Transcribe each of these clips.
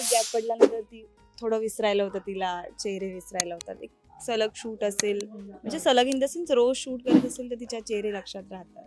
मध्ये गॅप पडल्यानंतर ती थोडं विसरायला होतं तिला चेहरे विसरायला होतात. एक सलग शूट असेल म्हणजे सलग इन द सेन्स रोज शूट करत असेल तर तिच्या चेहरे लक्षात राहतात.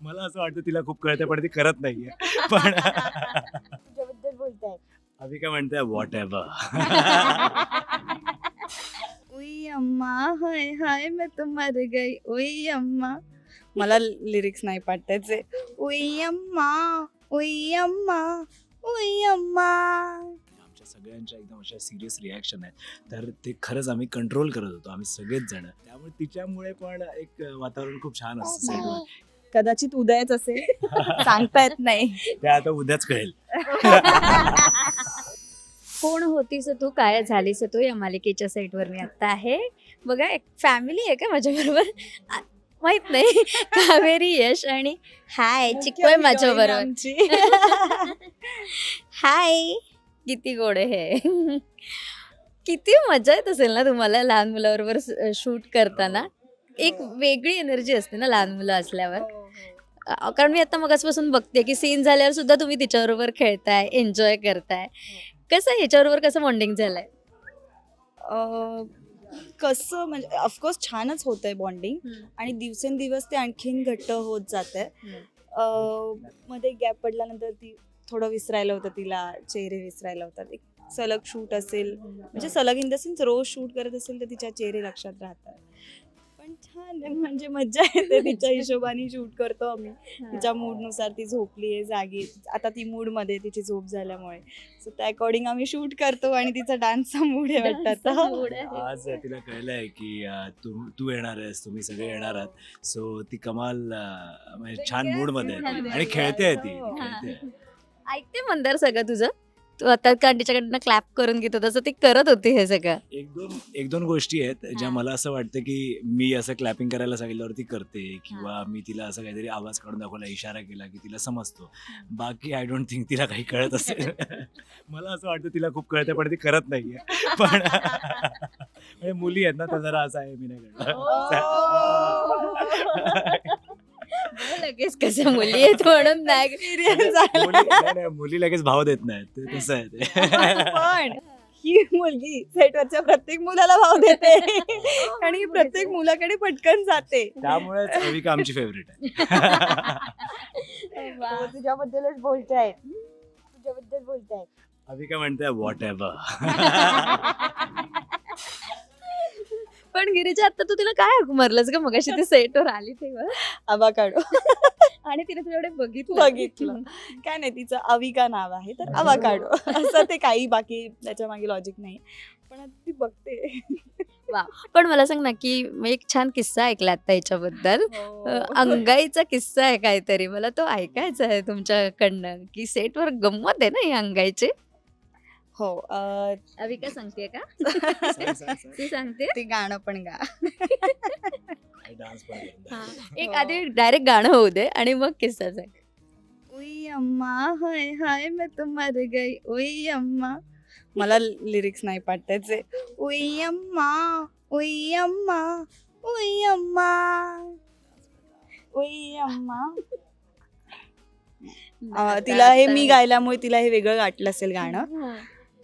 मला असं वाटतं तिला खूप कळतं पण ती करत नाहीये. पण तुझ्याबद्दल बोलताय. अभि काय म्हणते वॉट एव्हर उई अम्मा हाय हाय मैं तो मर गई. उई अम्मा. मला लिरिक्स नाही पाठ त्याचे उई अम्मा उई अम्मा उई अम्मा. आमच्या सगळ्यांच्या एकदम अशा सिरियस रिॲक्शन आहेत. तर ते खरंच आम्ही कंट्रोल करत होतो. आम्ही सगळेच जण. त्यामुळे तिच्यामुळे पण एक वातावरण खूप छान असतं सेटवर कदाचित उदयच असेल. सांगता येत नाही. ते आता उद्याच कळेल. कोण होतीस तू? काय झालीस तू या मालिकेच्या सेटवर मी आता आहे. बघा एक फॅमिली आहे का माझ्या बरोबर माहीत नाही. कावेरी यश आणि हाय चिकू माझ्या बरोबर. हाय. किती गोड आहे हे. किती मजा येत असेल ना तुम्हाला लहान मुलाबरोबर शूट करताना. एक वेगळी एनर्जी असते ना लहान मुलं असल्यावर. अ, कारण मी आता मगासपासून बघते की सीन झाल्यावर सुद्धा तुम्ही तिच्याबरोबर खेळताय एन्जॉय करताय. कसं ह्याच्याबरोबर कसं बॉन्डिंग झालंय? कसं म्हणजे ऑफकोर्स छानच होत आहे बॉन्डिंग आणि दिवसेंदिवस ते आणखीन घट्ट होत जात आहे मध्ये गॅप पडल्यानंतर ती थोडं विसरायला होतं तिला चेहरे विसरायला होतात. एक सलग शूट असेल म्हणजे सलग इन द सेन्स रोज शूट करत असेल तर तिच्या चेहरे लक्षात राहतात. म्हणजे मजा येते तिच्या हिशोबाने शूट करतो आम्ही. तिच्या मूडनुसार ती झोपली आहे जागी. आता ती मूडमध्ये तिची झोप झाल्यामुळे. सो त्या अकॉर्डिंग आम्ही शूट करतो आणि तिचा डान्सचा मूड आहे वाटतं आता. आज तिला कळलंय की अं, तू तू येणार आहेस तुम्ही सगळे येणार आहात. सो ती कमाल अं, म्हणजे छान मूडमध्ये आहे. आणि खेळते ती. हो. खेळते. ऐकते मंदार सगळं तुझं? तू आता कारण तिच्याकडनं क्लॅप करून घेत होता ती करत होती हे सगळं. एक दोन एक दोन गोष्टी आहेत ज्या हा. मला असं वाटतं की मी असं क्लॅपिंग करायला सांगितल्यावरती करते किंवा मी तिला असं काहीतरी आवाज काढून दाखवला इशारा केला की तिला समजतो. बाकी आय डोंट थिंक तिला काही कळत असेल. मला असं वाटतं तिला खूप कळतं पण ती करत नाहीये. पण म्हणजे मुली आहेत ना तर जरा असं आहे मी नाही करणार. लगेच कसं मुली आहेत म्हणून नाही. आहे. मुली नाही, नाही, मुली लगेच भाव देत नाहीत. ते तसं आहे ते. पण ही मुलगी सेटवरच्या प्रत्येक मुलाला भाव देते. आणि प्रत्येक मुलाकडे पटकन जाते. त्यामुळेच अविका आमची फेवरेट आहे. हो, तुझ्याबद्दलच बोलताय तुझ्याबद्दल बोलताय अविका म्हणते वॉट एव्हर पण गिरीच्या आता तू तिला काय हाक मारलंस ग? मगाशी ती सेटवर आली तेव्हा. आबा काढो आणि तिने तुझ्याकडे बघितलं. बघितलं. काय नाही तिचं अविका नाव आहे तर आवा काढो असं ते काही बाकी त्याच्यामागे लॉजिक नाही. पण आता ती बघते. पण मला सांग ना की मी एक छान किस्सा ऐकला आता याच्याबद्दल. अ, अंगाईचा किस्सा आहे काहीतरी. मला तो ऐकायचा आहे तुमच्याकडनं की सेटवर गंमत आहे ना ही अंगाईची? हो अं, अविका सांगते का? सांग, सांग, सांग. ती सांगते. ते गाणं पण गा. डान्स पण करतात. हा. एक हो. आधी डायरेक्ट गाणं होऊ दे आणि मग किस्सा सांग. उई अम्मा हाय हाय मैं तो मर गई. उई अम्मा. मला लिरिक्स नाही पाठ त्याचे उई अम्मा उई अम्मा उई अम्मा. उई अम्मा. अं, तिला हे मी गायल्यामुळे तिला हे वेगळं गाठलं असेल गाणं. हा.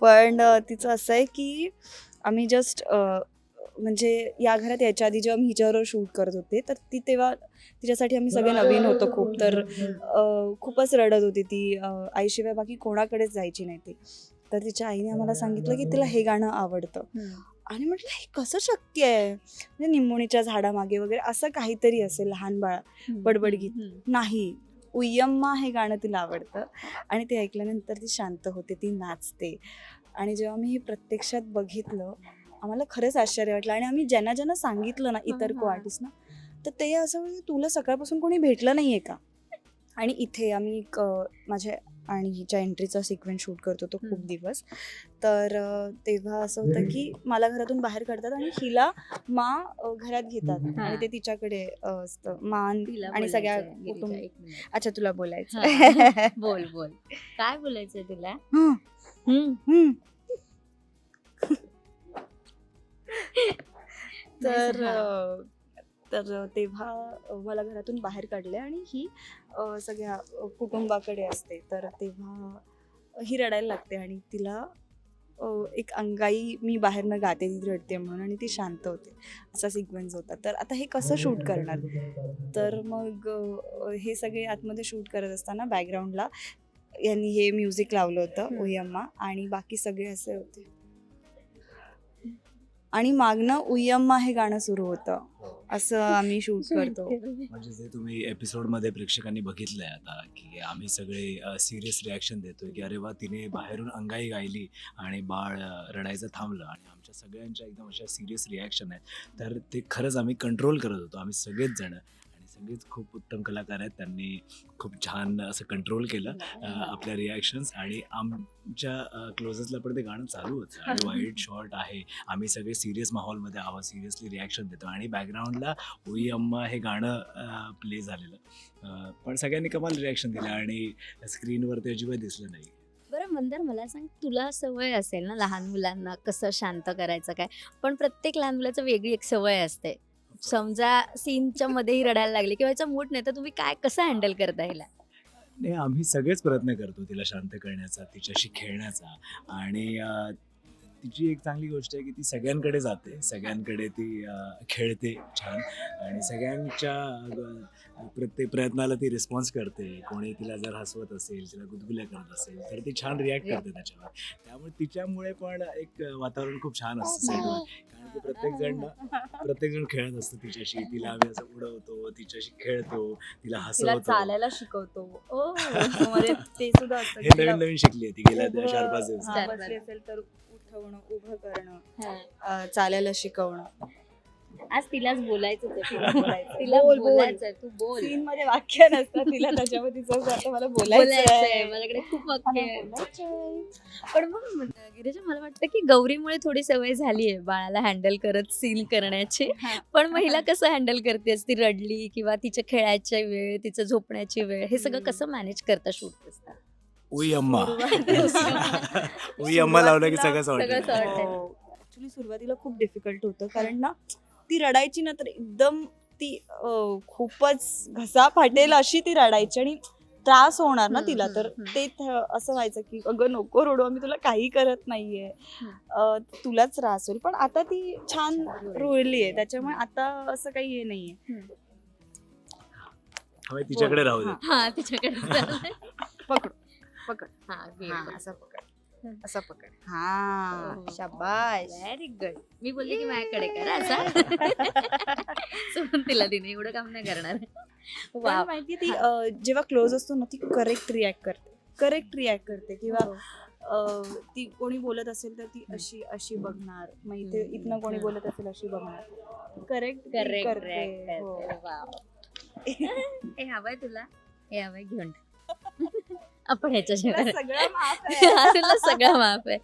पण तिचं असं आहे की आम्ही जस्ट म्हणजे या घरात याच्या आधी जेव्हा मी हिच्यावर शूट करत होते तर ती तेव्हा तिच्यासाठी आम्ही सगळे नवीन होतो खूप तर खूपच रडत होती ती आईशिवाय बाकी कोणाकडेच जायची नाही ती तर तिच्या आईने आम्हाला सांगितलं की तिला हे गाणं आवडतं. आणि म्हटलं हे कसं शक्य आहे म्हणजे निंबोणीच्या झाडामागे वगैरे असं काहीतरी असेल लहान बाळा बडबड गीत. हम्म. नाही उयम्मा हे गाणं तिला आवडतं. आणि ते ऐकल्यानंतर ती शांत होते ती नाचते. आणि जेव्हा मी हे प्रत्यक्षात बघितलं आम्हाला खरंच आश्चर्य वाटलं. आणि आम्ही ज्यांना ज्यांना सांगितलं ना इतर को हा. आर्टिस्ट ना तर ते असं तुला सकाळपासून कोणी भेटलं नाही आहे का? आणि इथे आम्ही माझ्या आणि हिच्या एंट्रीचा सिक्वेन्स शूट करतो तो खूप. दिवस. तर तेव्हा असं होतं की मला घरातून बाहेर काढतात आणि हिला मा घरात घेतात. आणि ते तिच्याकडे असतं. मान आणि सगळ्या. अच्छा तुला बोलायचं. बोल बोल. काय बोलायचंय तुला? तर तर तेव्हा मला घरातून बाहेर काढले आणि ही सगळ्या कुटुंबाकडे असते. तर तेव्हा ही रडायला लागते आणि तिला एक अंगाई मी बाहेरनं गाते ती रडते म्हणून आणि ती शांत होते. असा सिक्वेन्स होता. तर आता हे कसं शूट करणार? तर मग हे सगळे आतमध्ये शूट करत असताना बॅकग्राऊंडला यांनी हे म्युझिक लावलं होतं. उयम्मा आणि बाकी सगळे असे होते. आणि मागणं उयम्मा हे गाणं सुरू होतं. असं आम्ही शूट करतो. म्हणजे जे तुम्ही एपिसोडमध्ये प्रेक्षकांनी बघितलंय आता की आम्ही सगळे सिरियस रिॲक्शन देतोय की अरे वा तिने बाहेरून अंगाई गायली आणि बाळ रडायचं थांबलं आणि आमच्या सगळ्यांच्या एकदम अशा सिरियस रिॲक्शन आहेत. तर ते खरंच आम्ही कंट्रोल करत होतो आम्ही सगळेच जण. सगळेच खूप उत्तम कलाकार आहेत. त्यांनी खूप छान असं कंट्रोल केलं अ, आपल्या रिॲक्शन्स आणि आमच्या क्लोजेसला पण ते गाणं चालू होतं. आणि वाईट शॉर्ट आहे. आम्ही सगळे सिरियस माहोलमध्ये आहोत सिरियसली रिॲक्शन देतो आणि बॅकग्राऊंडला ओई अम्मा हे गाणं प्ले झालेलं. पण सगळ्यांनी कमाल रिॲक्शन दिलं आणि स्क्रीनवर ते अजिबात दिसलं नाही. बरं मंदार मला सांग तुला सवय असेल ना लहान मुलांना कसं शांत करायचं काय? पण प्रत्येक लहान मुलाचं वेगळी एक सवय असते. समजा सीनच्या मध्येही रडायला लागले किंवा याचा मूड नाही तर तुम्ही काय कसं हँडल करता हिला? नाही आम्ही सगळेच प्रयत्न करतो तिला शांत करण्याचा तिच्याशी खेळण्याचा. आणि तिची एक चांगली गोष्ट आहे की ती सगळ्यांकडे जाते. सगळ्यांकडे ती खेळते छान आणि सगळ्यांच्या प्रत्येक प्रयत्नाला ती रिस्पॉन्स करते. कोणी तिला जर हसवत असेल तिला गुदगुल्या करत असेल तर ती छान रिॲक्ट करते त्याच्यावर. त्यामुळे तिच्यामुळे पण एक वातावरण खूप छान असतं सेटवर कारण की प्रत्येक जण प्रत्येक जण खेळत असतो तिच्याशी. तिला आम्ही असं उडवतो तिच्याशी खेळतो तिला हसवतो. चालायला शिकवतो. ते सुद्धा हे नवीन नवीन शिकली आहे ती. गेल्या चार पाच दिवस हा, चार पाच असेल तर उठवणं उभं करणं चालायला शिकवणं आज तिलाच बोलायचं तिला बोल, बोल. बोलायचं तू बोल सीन मध्ये वाक्य नसतात तिला त्याच्यामध्ये असं वाटतं मला बोलायचं बोलायचं आहे. माझ्याकडे खूप वाक्य आहे. बोलायचंय. पण मग गिरीजा मला वाटतं की गौरीमुळे थोडी सवय झाली आहे बाळाला हँडल करत सीन करण्याची हा. पण महिला कसं हँडल करतेस ती रडली किंवा तिच्या खेळायच्या वेळ तिचं झोपण्याची वेळ हे सगळं हम्म. कसं मॅनेज करता शूट असता उई अम्मा. सुरुवातीला- उई अम्मा लावलं की सगळं सगळं सॉर्ट sort आहे. ऍक्च्युली सुरुवातीला खूप डिफिकल्ट होतं कारण ना ती रडायची ना तर एकदम ती अ, खूपच घसा फाटेल अशी ती रडायची आणि त्रास होणार ना हम्म, तिला. हम्म, तर हम्म. ते थ- असं व्हायचं की अगं नको रडू आम्ही तुला काही करत नाहीये. अ, तुलाच त्रास होईल. पण आता ती छान रुळली आहे त्याच्यामुळे आता असं काही हे नाहीये. तिच्याकडे राहू दे. हा. हा तिच्याकडे चाललंय. हा. हा, असं पकड. हम्म. असं पकड. हा. हो. शाबाश व्हेरी गुड मी बोलले की माझ्याकडे कर असा. सोडून तिला तिने एवढं काम नाही करणार. वा माहिती ती जेव्हा क्लोज असतो ना ती करेक्ट रिॲक्ट करते. करेक्ट रिॲक्ट करते. किंवा अ, ती कोणी बोलत असेल तर ती अशी अशी बघणार. मग इथे हम्म. इथनं कोणी हा. बोलत असेल अशी बघणार. करेक्ट करेक्ट हो. हे हवंय तुला. हे हवंय घेऊन. आपण ह्याच्या सगळं माफ आहे. सगळं माफ आहे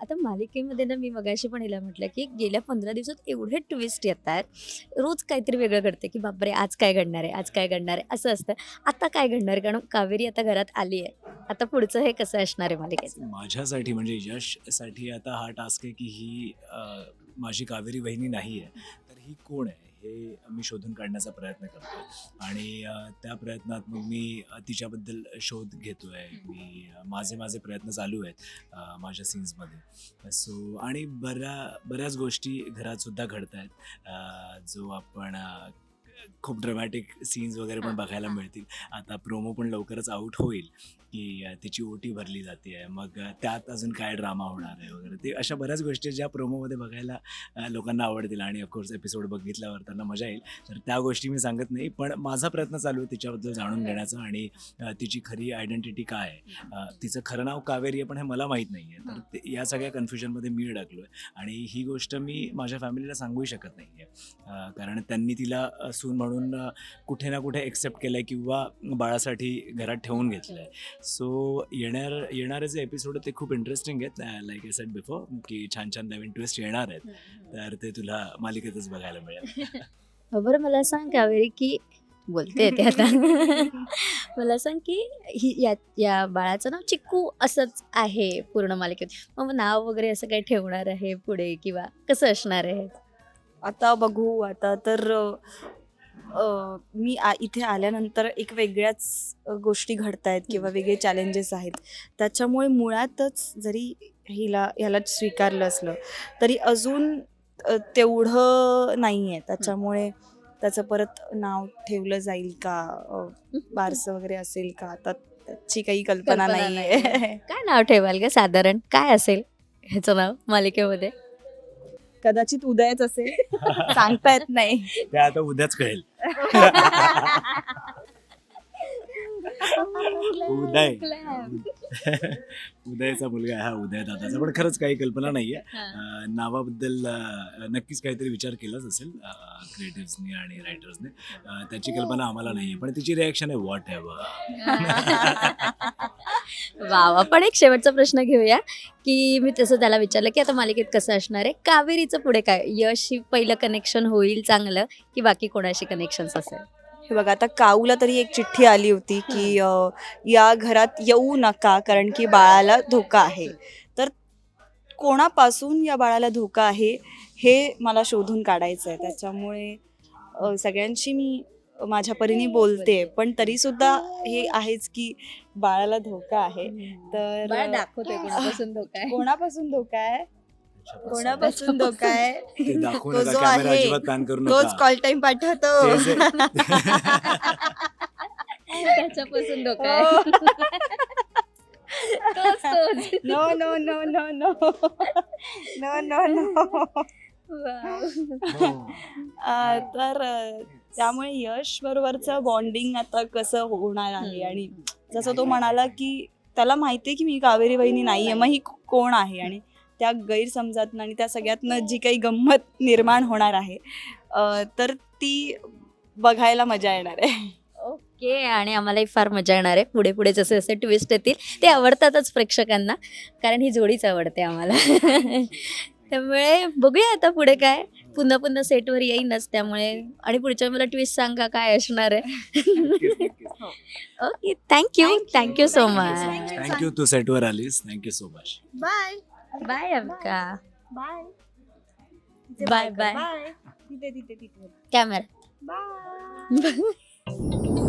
आता मालिकेमध्ये ना मी मगाशी पण हिला म्हटलं की गेल्या पंधरा दिवसात एवढे ट्विस्ट येतात रोज काहीतरी वेगळं घडतं की बापरे आज काय घडणार आहे आज काय घडणार आहे असं असतं. आता काय घडणार? आहे कारण कावेरी आता घरात आली आहे आता पुढचं हे कसं असणार आहे मालिकेत? माझ्यासाठी म्हणजे यशसाठी आता हा टास्क आहे की ही माझी कावेरी बहिणी नाही आहे तर ही कोण आहे? हे मी शोधून काढण्याचा प्रयत्न करतो आणि त्या प्रयत्नात मग मी तिच्याबद्दल शोध घेतो आहे मी माझे माझे प्रयत्न चालू आहेत माझ्या सीन्समध्ये. सो आणि बऱ्या बऱ्याच गोष्टी घरात सुद्धा घडत आहेत जो आपण खूप ड्रमॅटिक सीन्स वगैरे पण बघायला. मिळतील. आता प्रोमो पण लवकरच आउट होईल की तिची ओटी भरली जाते. आहे मग त्यात अजून काय ड्रामा होणार आहे वगैरे? ते अशा बऱ्याच गोष्टी ज्या प्रोमोमध्ये बघायला लोकांना आवडतील आणि ऑफकोर्स एपिसोड बघितल्यावर त्यांना मजा येईल. तर त्या गोष्टी मी सांगत नाही पण माझा प्रयत्न चालू आहे तिच्याबद्दल जाणून घेण्याचा आणि तिची खरी आयडेंटिटी काय आहे? तिचं खरं नाव कावेरी आहे पण हे मला माहीत नाही आहे. तर ते या सगळ्या कन्फ्युजनमध्ये मी अडकलो आहे आणि ही गोष्ट मी माझ्या फॅमिलीला सांगूही शकत नाही आहे कारण त्यांनी तिला अ, सून म्हणून कुठे ना कुठे एक्सेप्ट केलं आहे किंवा बाळासाठी घरात ठेवून घेतलं आहे सो येणार येणारे जे एपिसोड आहेत ते खूप इंटरेस्टिंग आहेत. लाईक आय सेट बिफोर की छान छान नवीन ट्विस्ट येणार आहेत. तर ते तुला मालिकेतच बघायला मिळेल. बरं मला सांग कावेरी की बोलते ते आता. मला सांग की ही या या बाळाचं नाव चिक्कू असंच आहे पूर्ण मालिकेत. मग नाव वगैरे असं काही ठेवणार आहे पुढे किंवा कसं असणार आहे? आता बघू आता तर मी आ- इथे आल्यानंतर एक वेगळ्याच गोष्टी घडत आहेत किंवा वेगळे चॅलेंजेस आहेत. त्याच्यामुळे मुळातच जरी हिला ह्याला स्वीकारलं असलं तरी अजून तेवढं नाही आहे त्याच्यामुळे त्याचं परत नाव ठेवलं जाईल का? बारसं वगैरे असेल का? आता त्याची काही कल्पना कल्पना नाही आहे काय नाव ठेवाल का साधारण? काय असेल ह्याचं नाव मालिकेमध्ये? कदाचित उदयच असेल. सांगता येत नाही. ते आता उद्याच कळेल. उदय. उदयचा मुलगा हा उदय दादाचा. पण खरंच काही कल्पना नाहीये. नावाबद्दल नक्कीच काहीतरी विचार केलाच असेल क्रिएटिव्सनी आणि रायटर्सने त्याची कल्पना आम्हाला नाहीये. पण तिची रिॲक्शन आहे वॉट एव्हर वा वा पण एक शेवटचा प्रश्न घेऊया की मी तसं त्याला विचारलं की आता मालिकेत कसं असणार आहे? कावेरीचं पुढे काय? यश ही पहिलं कनेक्शन होईल चांगलं की बाकी कोणाशी कनेक्शन्स असेल? हे बघा आता काऊला तरी एक चिठ्ठी आली होती की अ, या घरात येऊ नका कारण की बाळाला धोका आहे. तर कोणापासून या बाळाला धोका आहे हे मला शोधून काढायचं आहे त्याच्यामुळे अ, सगळ्यांशी मी माझ्या परीने बोलते पण तरी सुद्धा हे आहेच की बाळाला धोका आहे. तर बाळ दाखवते कोणापासून धोका आहे? कोणापासून धोका आहे? कोणापासून धोका आहे ते दाखवू तो नका जो कॅमेरा आहे, अजिबात पॅन करू तोच नका कॉल टाइम पाठवतो. ते जे- त्याच्यापासून धोका आहे. तोच, तोच. No no no no no no no no. अ, तर अ, त्यामुळे यश बरोबरचं बॉन्डिंग आता कसं होणार आहे? आणि जसं तो म्हणाला की त्याला माहिती आहे की मी कावेरी बहिणी नाहीये मग ही कोण आहे? आणि त्या गैरसमजातनं आणि त्या सगळ्यातनं जी काही गंमत निर्माण होणार आहे अ, तर ती बघायला मजा येणार आहे. ओके आणि आम्हालाही फार मजा येणार आहे. पुढे पुढे जसे जसे ट्विस्ट येतील ते आवडतातच प्रेक्षकांना कारण ही जोडीच आवडते आम्हाला. त्यामुळे बघूया आता पुढे काय पुन्हा पुन्हा सेटवर येईनच त्यामुळे. आणि पुढच्या मला ट्विस्ट सांगा काय असणार आहे. Okay thank you thank you so much thank you तू सेटवर आलीस. Thank you so much bye bye Amika bye Bye, bye. तिथे तिथे तिथे कॅमेरा बाय